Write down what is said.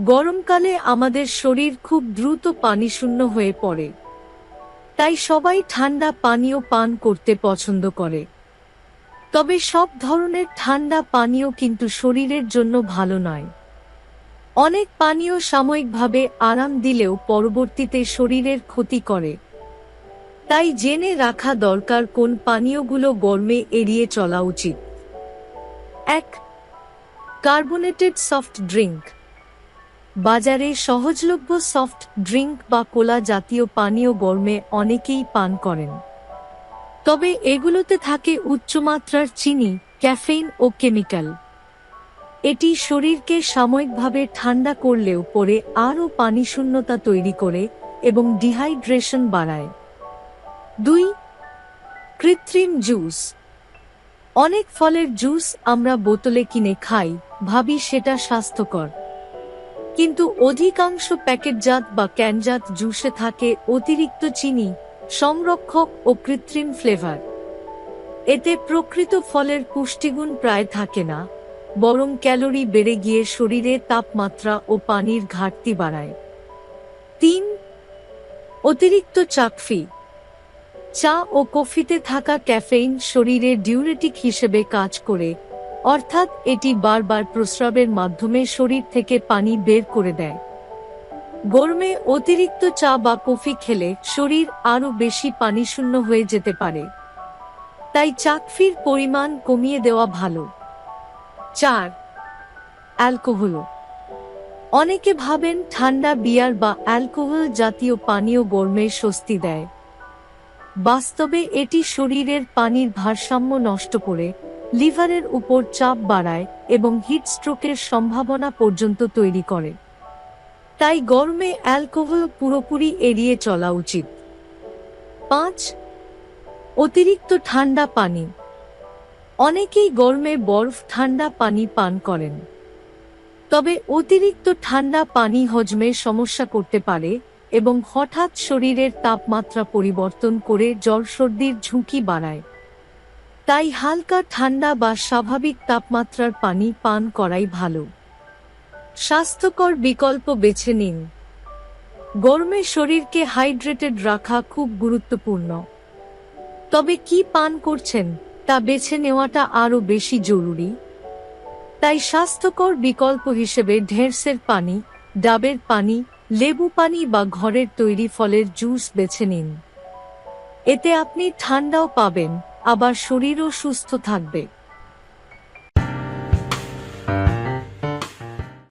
গরমকালে আমাদের শরীর খুব দ্রুত পানিশূন্য হয়ে পড়ে। তাই সবাই ঠান্ডা পানীয় পান করতে পছন্দ করে। তবে সব ধরনের ঠান্ডা পানীয় কিন্তু শরীরের জন্য ভালো নয়। অনেক পানীয় সাময়িকভাবে আরাম দিলেও পরবর্তীতে শরীরের ক্ষতি করে। তাই জেনে রাখা দরকার কোন পানীয়গুলো গরমে এড়িয়ে চলা উচিত। এক কার্বোনেটেড সফট ড্রিঙ্ক বাজারে সহজলভ্য সফট ড্রিঙ্ক বা কোলা জাতীয় পানীয় গরমে অনেকেই পান করেন। তবে এগুলোতে থাকে উচ্চমাত্রার চিনি, ক্যাফেইন ও কেমিক্যাল। এটি শরীরকে সাময়িকভাবে ঠান্ডা করলেও পরে আরও পানিশূন্যতা তৈরি করে এবং ডিহাইড্রেশন বাড়ায়। দুই, কৃত্রিম জুস। অনেক ফলের জুস আমরা বোতলে কিনে খাই, ভাবি সেটা স্বাস্থ্যকর। কিন্তু অধিকাংশ প্যাকেটজাত বা ক্যানজাত জুসে থাকে অতিরিক্ত চিনি, সংরক্ষক ও কৃত্রিম ফ্লেভার। এতে প্রকৃত ফলের পুষ্টিগুণ প্রায় থাকে না, বরং ক্যালোরি বেড়ে গিয়ে শরীরে তাপমাত্রা ও পানির ঘাটতি বাড়ায়। তিন, অতিরিক্ত চাকফি। চা ও কফিতে থাকা ক্যাফেইন শরীরে ডিউরেটিক হিসেবে কাজ করে অর্থাৎ এটি বারবার প্রস্রাবের মাধ্যমে শরীর থেকে পানি বের করে দেয়। গরমে অতিরিক্ত চা বা কফি খেলে শরীর আরও বেশি পানিশূন্য হয়ে যেতে পারে। তাই চাকফির পরিমাণ কমিয়ে দেওয়া ভালো। চার, অ্যালকোহল। অনেকে ভাবেন ঠান্ডা বিয়ার বা অ্যালকোহল জাতীয় পানীয় গরমে স্বস্তি দেয়। বাস্তবে এটি শরীরের পানির ভারসাম্য নষ্ট করে লিভারের উপর চাপ বাড়ায় এবং হিট স্ট্রোকের সম্ভাবনা পর্যন্ত তৈরি করে। তাই গরমে অ্যালকোহল পুরোপুরি এড়িয়ে চলা উচিত। পাঁচ, অতিরিক্ত ঠান্ডা পানি। অনেকেই গরমে বরফ ঠান্ডা পানি পান করেন। তবে অতিরিক্ত ঠান্ডা পানি হজমে সমস্যা করতে পারে এবং হঠাৎ শরীরের তাপমাত্রা পরিবর্তন করে জ্বর সর্দির ঝুঁকি বাড়ায়। তাই হালকা ঠান্ডা বা স্বাভাবিক তাপমাত্রার পানি পান করাই ভালো। স্বাস্থ্যকর বিকল্প বেছে নিন। গরমে শরীরকে হাইড্রেটেড রাখা খুব গুরুত্বপূর্ণ। তবে কি পান করছেন তা বেছে নেওয়াটা আরও বেশি জরুরি। তাই স্বাস্থ্যকর বিকল্প হিসেবে ঢেঁড়সের পানি, ডাবের পানি, লেবু পানি বা ঘরের তৈরি ফলের জুস বেছে নিন। এতে আপনি ঠান্ডাও পাবেন। আবার শরীরও সুস্থ থাকবে।